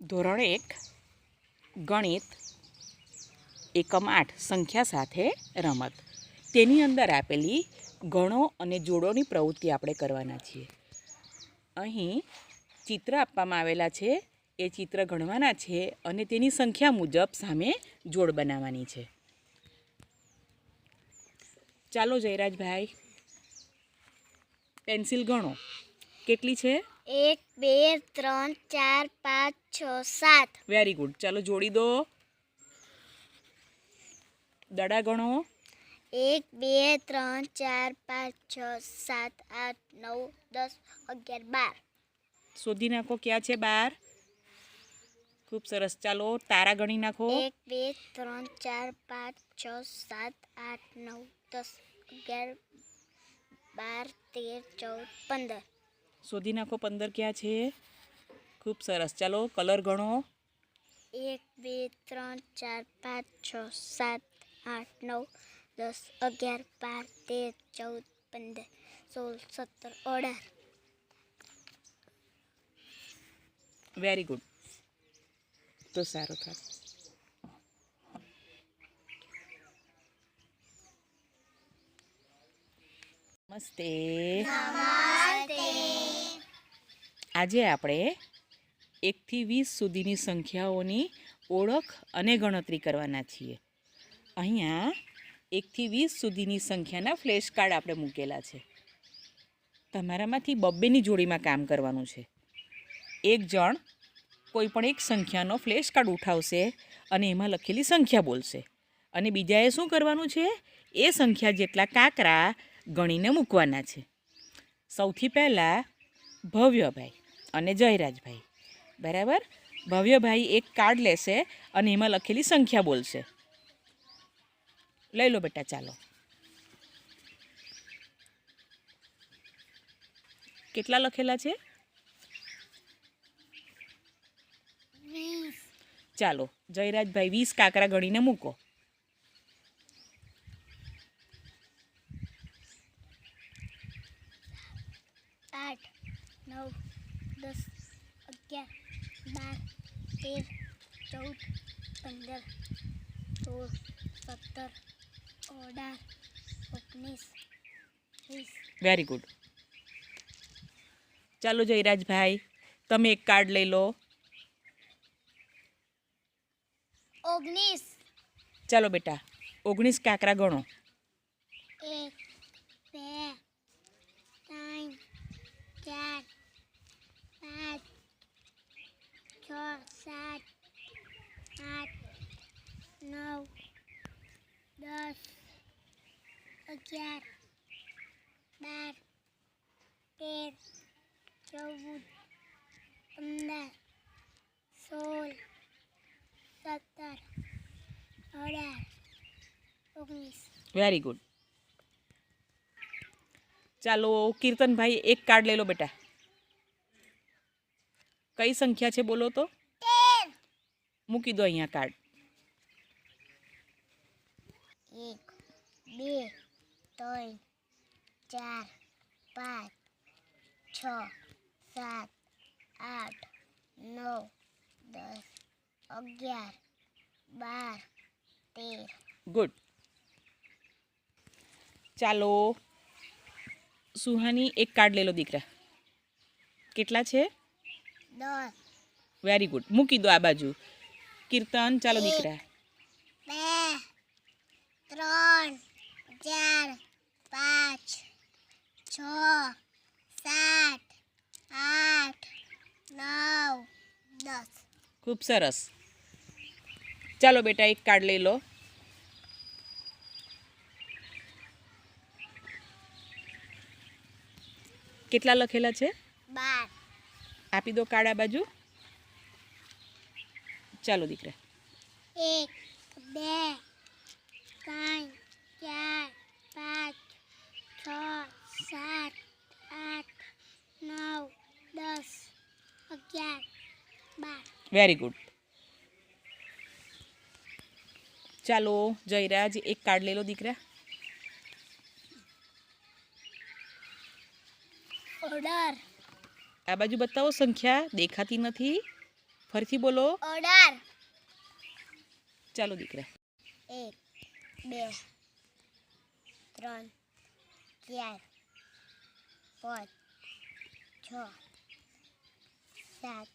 ધોરણ એક, ગણિત, એકમ આઠ, સંખ્યા સાથે રમત. તેની અંદર આપેલી ગણો અને જોડોની પ્રવૃત્તિ આપણે કરવાના છીએ. અહીં ચિત્ર આપવામાં આવેલા છે, એ ચિત્ર ગણવાના છે અને તેની સંખ્યા મુજબ સામે જોડ બનાવવાની છે. ચાલો જયરાજભાઈ, પેન્સિલ ગણો. કેટલી છે? એક બે ત્રણ ચાર પાંચ છ સાત. વેરી ગુડ ચાલો જોડી દો. દડા ગણો. એક બે ત્રણ ચાર પાંચ છ સાત આઠ નવ દસ અગિયાર બાર. શોધી નાખો ક્યાં છે બાર? ખૂબ સરસ. ચાલો તારા ગણી નાખો. એક બે ત્રણ ચાર પાંચ છ સાત આઠ નવ દસ અગિયાર બાર તેર ચૌદ પંદર. શોધી નાખો પંદર ક્યાં છે? ખૂબ સરસ. ચાલો કલર ગણો. એક બે ત્રણ ચાર પાંચ છ સાત આઠ નવ દસ અગિયાર બાર તેર ચૌદ પંદર સોળ સત્તર અઢાર. વેરી ગુડ તો સારું થાય નમસ્તે. આજે આપણે એકથી વીસ સુધીની સંખ્યાઓની ઓળખ અને ગણતરી કરવાના છીએ. અહીંયા એકથી વીસ સુધીની સંખ્યાના ફ્લેશ કાર્ડ આપણે મૂકેલા છે. તમારામાંથી બબ્બેની જોડીમાં કામ કરવાનું છે. એક જણ કોઈ પણ એક સંખ્યાનો ફ્લેશ કાર્ડ ઉઠાવશે અને એમાં લખેલી સંખ્યા બોલશે. અને બીજાએ શું કરવાનું છે? એ સંખ્યા જેટલા કાંકરા ગણીને મૂકવાના છે. સૌથી પહેલાં ભવ્યભાઈ. અને જયરાજભાઈ. બરાબર? ભવ્યભાઈ એક કાર્ડ લેશે અને એમાં લખેલી સંખ્યા બોલશે. લઈ લો બેટા ચાલો. કેટલા લખેલા છે? ચાલો જયરાજભાઈ વીસ કાકરા ગણીને મૂકો. આઠ નવ. દસ અગિયાર બાર તેર ચૌદ પંદર સોળ સત્તર અઢાર ઓગણીસ વીસ વેરી ગુડ ચાલો જયરાજભાઈ તમે એક કાર્ડ લઈ લો. ઓગણીસ. ચાલો બેટા ઓગણીસ કાંકરા ગણો. એક બે ત્રણ ચાર પાંચ છ સાત આઠ નવ દસ અગિયાર બાર તેર ચૌદ પંદર સોળ સત્તર અઢાર ઓગણીસ વેરી ગુડ ચાલો કીર્તનભાઈ એક કાર્ડ લઈ લો બેટા કઈ સંખ્યા છે બોલો તો તેર મૂકી દો અહીંયા કાર્ડ એક બે ત્રણ ચાર પાંચ છ સાત આઠ નવ દસ અગિયાર બાર તેર. ગુડ. ચાલો સુહાની એક કાર્ડ લઈ લો દીકરા. કેટલા છે? દસ. વેરી ગુડ મૂકી દો આ બાજુ. કીર્તન ચાલો દીકરા. બે ત્રણ ચાર પાંચ છ સાત આઠ નવ દસ. ખૂબ સરસ. ચાલો બેટા એક કાર્ડ લઈ લો. કેટલા લખેલા છે? બાર. આપી દો કાર્ડ આ બાજુ. ચાલો દીકરા. એક બે ત્રણ ચાર પાંચ છ સાત આઠ નવ દસ અગિયાર બાર વેરી ગુડ ચાલો જયરાજ એક કાર્ડ લઈ લો દીકરા ઓર્ડર આ બાજુ બતાવો સંખ્યા દેખાતી નથી ફરીથી બોલો અઢાર ચાલો દીકરા એક બે ત્રણ ચાર પાંચ છ સાત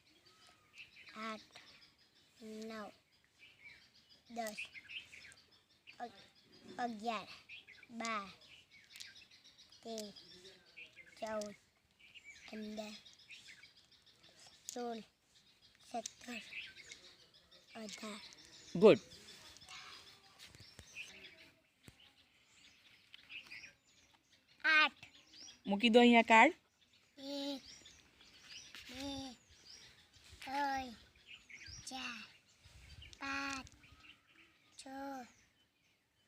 આઠ નવ દસ અગ- અગિયાર બાર તેર ચૌદ પંદર સોળ સત્તર અઢાર. ગુડ. આઠ. મૂકી દો અહીંયા કાર્ડ એક બે ત્રણ ચાર પાંચ છ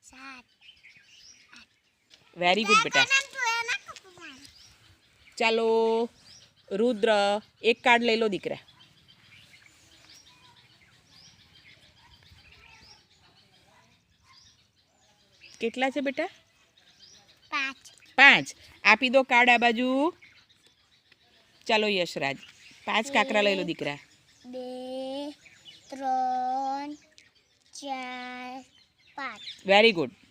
સાત વેરી ગુડ બેટા ચાલો રુદ્ર એક કાર્ડ લઈ લો દીકરા કેટલા છે બેટા પાંચ પાંચ આપી દો કાર્ડ આ બાજુ ચાલો યશરાજ પાંચ કાકરા લઈ લો દીકરા બે ત્રણ ચાર પાંચ વેરી ગુડ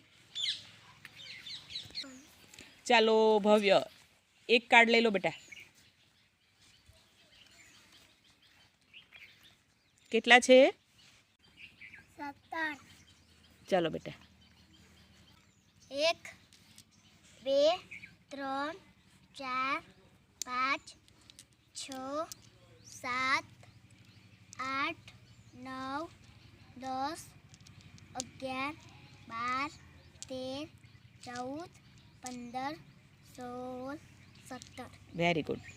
ચાલો ભવ્ય એક કાર્ડ લઈ લો બેટા કેટલા છે સત્તર ચાલો બેટા એક બે ત્રણ ચાર પાંચ છ સાત આઠ નવ દસ અગિયાર બાર તેર ચૌદ પંદર સોળ સત્તર. Very good